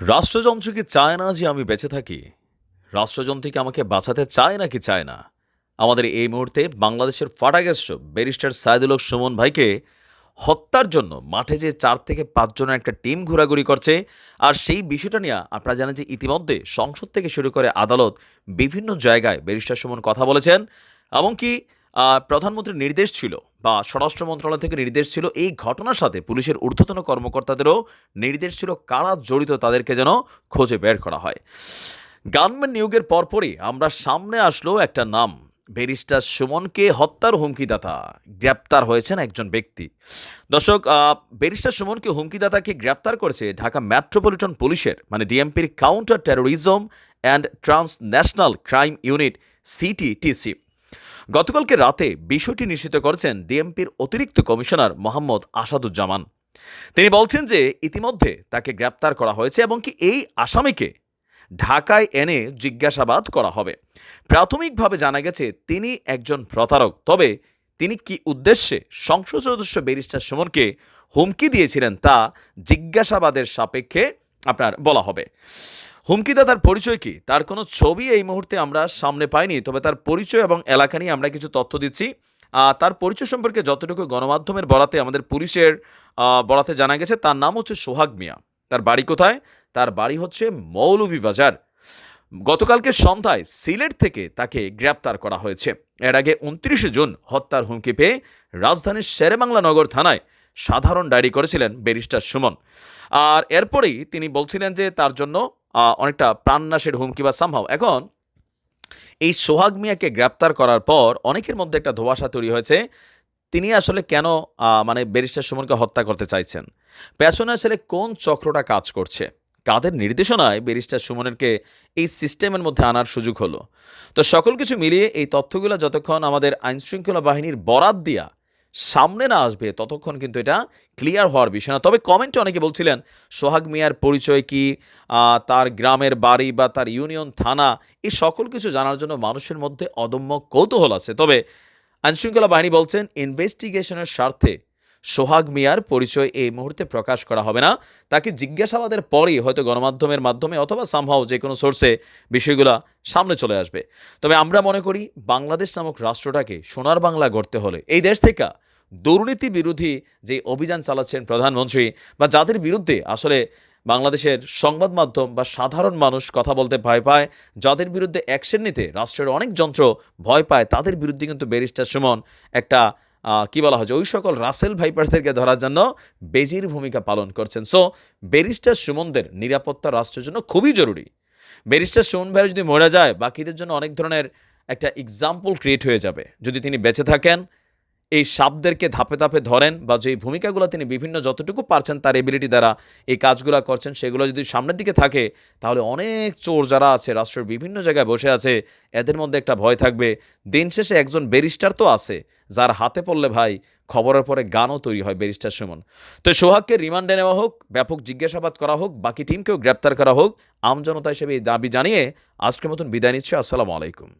রাষ্ট্রযন্ত্র কি চায় না যে আমি বেঁচে থাকি। রাষ্ট্রযন্ত্র কি আমাকে বাঁচাতে চায় নাকি চায় না? আমাদের এই মুহূর্তে বাংলাদেশের ফাটাগেস্ট ব্যারিস্টার সাইদুল হক সুমন ভাইকে হত্যার জন্য মাঠে যে চার থেকে পাঁচজনের একটা টিম ঘোরাঘুরি করছে, আর সেই বিষয়টা নিয়ে আপনারা জানেন যে ইতিমধ্যে সংসদ থেকে শুরু করে আদালত বিভিন্ন জায়গায় ব্যারিস্টার সুমন কথা বলেছেন। এমনকি প্রধানমন্ত্রীর নির্দেশ ছিল বা স্বরাষ্ট্র মন্ত্রণালয় থেকে নির্দেশ ছিল এই ঘটনার সাথে পুলিশের ঊর্ধ্বতন কর্মকর্তাদেরও নির্দেশ ছিল কারা জড়িত তাদেরকে যেন খোঁজে বের করা হয়। গানম্যান নিয়োগের পরপরই আমরা সামনে আসলো একটা নাম, ব্যারিস্টার সুমনকে হত্যার হুমকিদাতা। গ্রেপ্তার হয়েছেন একজন ব্যক্তি। দর্শক ব্যারিস্টার সুমনকে হুমকিদাতাকে গ্রেপ্তার করেছে ঢাকা মেট্রোপলিটন পুলিশের মানে ডিএমপির counter terrorism and transnational crime unit, CTTC. গতকালকে রাতে বিষয়টি নিশ্চিত করেছেন ডিএমপির অতিরিক্ত কমিশনার মোহাম্মদ আসাদুজ্জামান। তিনি বলছেন যে ইতিমধ্যে তাকে গ্রেপ্তার করা হয়েছে এবং কি এই আসামিকে ঢাকায় এনে জিজ্ঞাসাবাদ করা হবে। প্রাথমিকভাবে জানা গেছে তিনি একজন প্রতারক, তবে তিনি কি উদ্দেশ্যে সংসদ সদস্য ব্যারিস্টার সুমনকে হুমকি দিয়েছিলেন তা জিজ্ঞাসাবাদের সাপেক্ষে আপনার বলা হবে। হুমকিদাতার পরিচয় কি? তার কোনো ছবি এই মুহূর্তে আমরা সামনে পাইনি, তবে তার পরিচয় এবং এলাকা নিয়ে আমরা কিছু তথ্য দিচ্ছি। তার পরিচয় সম্পর্কে যতটুকু গণমাধ্যমের বরাতে আমাদের পুলিশের বরাতে জানা গেছে, তার নাম হচ্ছে সোহাগ মিয়া। তার বাড়ি কোথায়? তার বাড়ি হচ্ছে মৌলভীবাজার গতকালকে সন্ধ্যায় সিলেট থেকে তাকে গ্রেপ্তার করা হয়েছে। এর আগে উনত্রিশে জুন হত্যার হুমকি পেয়ে রাজধানীর শেরেবাংলা নগর থানায় সাধারণ ডায়েরি করেছিলেন ব্যারিস্টার সুমন। আর এরপরেই তিনি বলছিলেন যে তার জন্য অনেকটা প্রাণনাশের হুমকি বা সামহাও এখন, এই সোহাগ মিয়াকে গ্রেপ্তার করার পর অনেকের মধ্যে একটা ধোঁয়াশা তৈরি হয়েছে। তিনি আসলে কেন মানে ব্যারিস্টার সুমনকে হত্যা করতে চাইছেন? পেছনে আসলে কোন চক্রটা কাজ করছে? কাদের নির্দেশনায় ব্যারিস্টার সুমনেরকে এই সিস্টেমের মধ্যে আনার সুযোগ হলো? তো সকল কিছু মিলিয়ে এই তথ্যগুলো যতক্ষণ আমাদের আইনশৃঙ্খলা বাহিনীর বরাত দিয়া সামনে না আসবে, ততক্ষণ কিন্তু এটা ক্লিয়ার হওয়ার বিষয় না। তবে কমেন্টে অনেকে বলছিলেন, সোহাগ মিয়ার পরিচয় কি? তার গ্রামের বাড়ি বা তার ইউনিয়ন, থানা এই সকল কিছু জানার জন্য মানুষের মধ্যে অদম্য কৌতূহল আছে। তবে আইনশৃঙ্খলা বাহিনী বলছেন ইনভেস্টিগেশনের স্বার্থে সোহাগ মিয়ার পরিচয় এই মুহূর্তে প্রকাশ করা হবে না। তাকে জিজ্ঞাসাবাদের পরেই হয়তো গণমাধ্যমের মাধ্যমে অথবা সামহাও যে কোনো সোর্সে বিষয়গুলো সামনে চলে আসবে। তবে আমরা মনে করি বাংলাদেশ নামক রাষ্ট্রটাকে সোনার বাংলা গড়তে হলে এই দেশ থেকে দুর্নীতি বিরোধী যে অভিযান চালাচ্ছেন প্রধানমন্ত্রী বা যাদের বিরুদ্ধে আসলে বাংলাদেশের সংবাদ মাধ্যম বা সাধারণ মানুষ কথা বলতে ভয় পায়, যাদের বিরুদ্ধে অ্যাকশন নিতে রাষ্ট্রের অনেক যন্ত্র ভয় পায়, তাদের বিরুদ্ধে কিন্তু ব্যারিস্টার সুমন একটা কি বলা হয় যে ওই সকল রাসেল ভাইপার্সদেরকে ধরার জন্য বেজির ভূমিকা পালন করছেন। সো, ব্যারিস্টার সুমনদের নিরাপত্তা রাষ্ট্রের জন্য খুবই জরুরি। ব্যারিস্টার সুমন ভাইয়ের যদি মরে যায়, বাকিদের জন্য অনেক ধরনের একটা এক্সাম্পল ক্রিয়েট হয়ে যাবে। যদি তিনি বেঁচে থাকেন এই সাপদেরকে ধাপে ধাপে ধরেন বা যে ভূমিকাগুলো তিনি বিভিন্ন যতটুকু পারছেন তার এবিলিটি দ্বারা এই কাজগুলো করছেন, সেগুলো যদি সামনের দিকে থাকে, তাহলে অনেক চোর যারা আছে, রাষ্ট্রের বিভিন্ন জায়গায় বসে আছে, এদের মধ্যে একটা ভয় থাকবে। দিন শেষে একজন ব্যারিস্টার তো আছে, যার হাতে পড়লে ভাই খবরের পরে গানও তৈরি হয় ব্যারিস্টার সুমন। তো সোহাগকে রিমান্ডে নেওয়া হোক, ব্যাপক জিজ্ঞাসাবাদ করা হোক, বাকি টিমকেও গ্রেপ্তার করা হোক আমজনতা হিসেবে এই দাবি জানিয়ে আজকের মতন বিদায় নিচ্ছে। আসসালামু আলাইকুম।